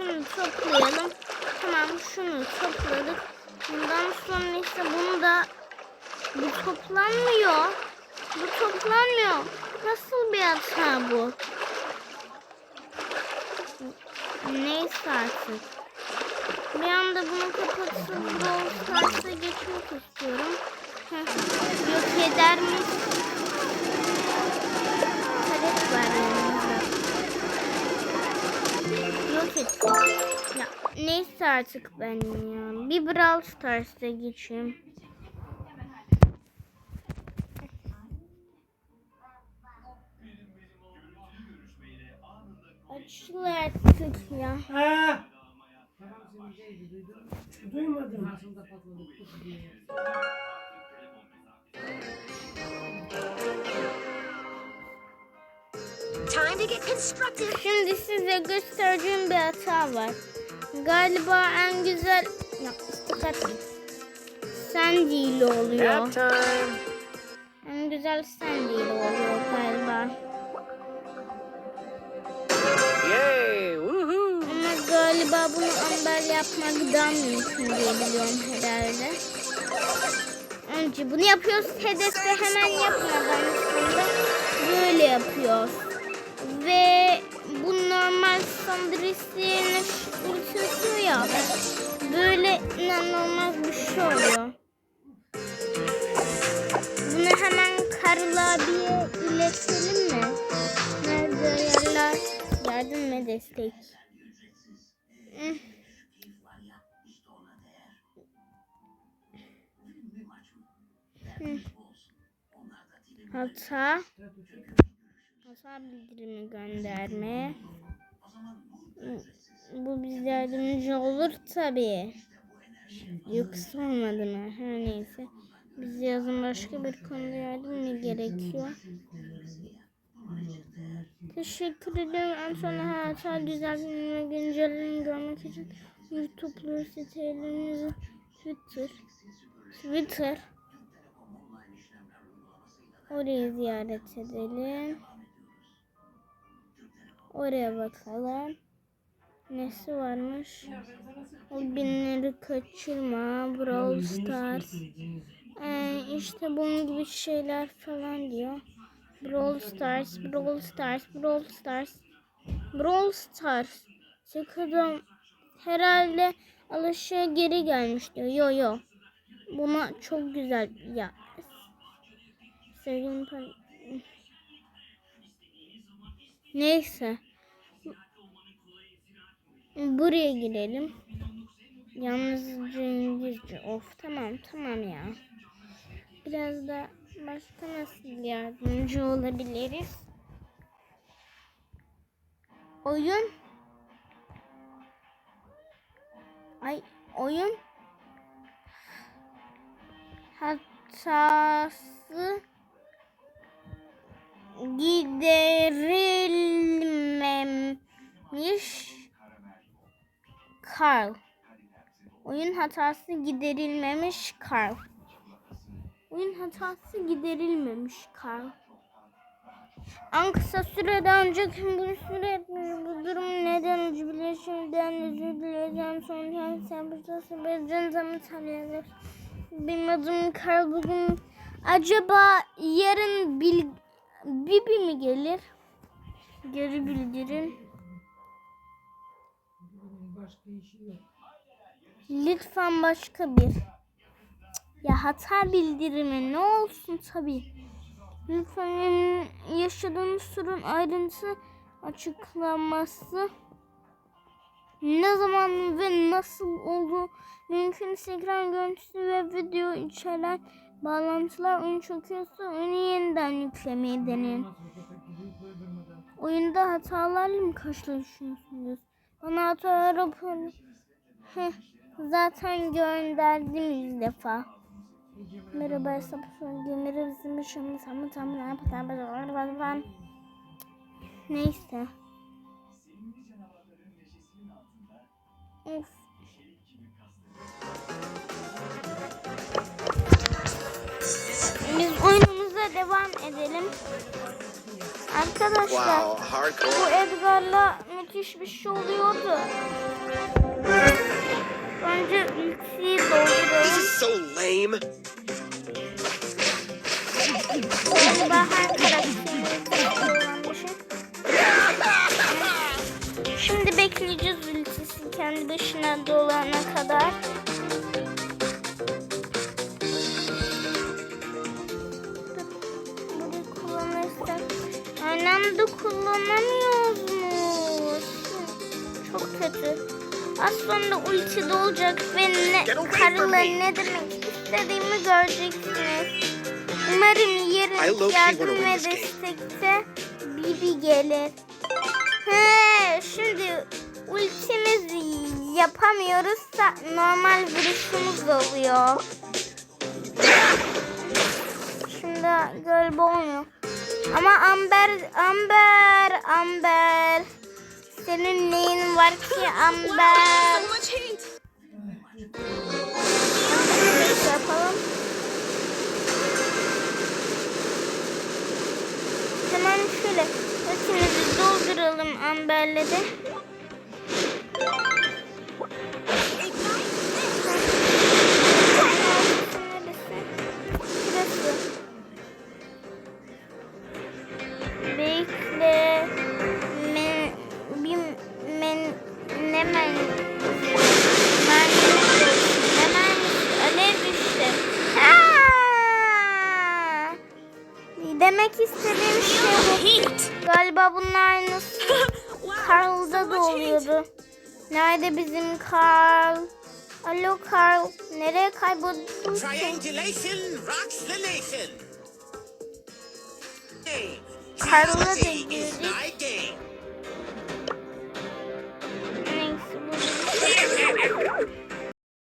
şunu toplayalım. Tamam şunu topladık. Bundan sonra ise bunu da bu toplanmıyor. Bu toplanmıyor. Nasıl bir hata bu? Neyse artık. Bir anda bunu kapatıp Brawl Stars'a geçmek istiyorum. Yok eder neyse artık ben ya. Bir Brawl Stars'a geçeyim. Açıl artık ya. Ha! Duymadım. Time to get constructive. Şimdi size göstereceğim bir hata var. Galiba en güzel... Dikkat et. Sandy ile oluyor. En güzel Sandy ile oluyor galiba. Yay! Ama galiba bunu amber yapmak daha mümkün diye biliyorum herhalde. Önce bunu yapıyoruz. Hedefi hemen yapmadan sonra böyle yapıyoruz. Ve bu normal sandviçlerin ultisi ya. Böyle inanılmaz bir şey oluyor. Bunu hemen Karıl abiye iletelim mi? Nerede yerler? Yardım ve destek. Hata. Hata bildirimi gönderme. Bu bize yardımcı olur tabii. Yoksa olmadı mı? Her neyse. Biz yazın başka bir konuda yardım mı gerekiyor? Teşekkür ederim. En sona hata düzeltmeyi ve güncellerini görmek için YouTube'lu sitelerimizi Twitter Twitter Orayı ziyaret edelim. Oraya bakalım. Nesi varmış? O binleri kaçırma. Brawl Stars. Ee, işte bunun gibi şeyler falan diyor. Brawl Stars, Brawl Stars, Brawl Stars. Brawl Stars. Sıkıldım. Herhalde alışığa geri gelmiş diyor. Yo yo. Buna çok güzel. Ya. Sevgilim Neyse. Buraya girelim. Yalnızca İngilizce. Of tamam tamam ya. Biraz da başka nasıl yardımcı olabiliriz? Oyun. Ay oyun. Hatası giderilmemiş Carl. Oyun hatası giderilmemiş Carl. Oyun hatası giderilmemiş Carl. En kısa sürede ancak bu süre. Bu durum neden jubileşimden özür dileyeceğim. Sonra sen burada sabırcan zaman tanıyorlar. Benim adım Carl bugün. Acaba yarın bil Bibi mi gelir? Geri bildirin. Başka işi yok. Lütfen başka bir. Ya hata bildirimi ne olsun tabi. Lütfen yaşadığınız sorun ayrıntı açıklaması ne zaman ve nasıl olduğu mümkün ekran görüntüsü ve video içeren bağlantılar oyun çöküyorsa oyunu yeniden yüklemeyi deneyin. Oyunda hatalarla mı karşılaşıyorsunuz? Raporu Heh, zaten gönderdim yüz defa. Merhaba hesap sonunda bizim işimiz ama tam ne yapacağım Neyse. Of. Biz oyunumuza devam edelim. Arkadaşlar Wow, bu. Edgar'la müthiş bir şey oluyordu. Önce This dolduralım. is so lame. Her ultisi olan bir şey. Şimdi bekleyeceğiz ultisi kendi başına dolana kadar. Burayı kullanırsak kullanamıyoruz. Çok kötü. Az sonra ulti dolacak ve ne, karıla ne demek istediğimi göreceksiniz. Umarım yarın yardım ve destekte Bibi gelir. He, şimdi ultimizi yapamıyoruz. Sa- Normal vuruşumuz oluyor. Şimdi galiba olmuyor. Ama Amber, Amber, Amber. Senin neyin var ki Amber? Yapalım. Hemen şöyle ultimizi dolduralım Amber'le de. Demek istediğim şey bu. Galiba bunun aynısı Carl'da da oluyordu. Nerede bizim Carl? Alo Carl, nereye kayboldun Triangulation rocks the nation. Carl'la da girdik. Neyse bu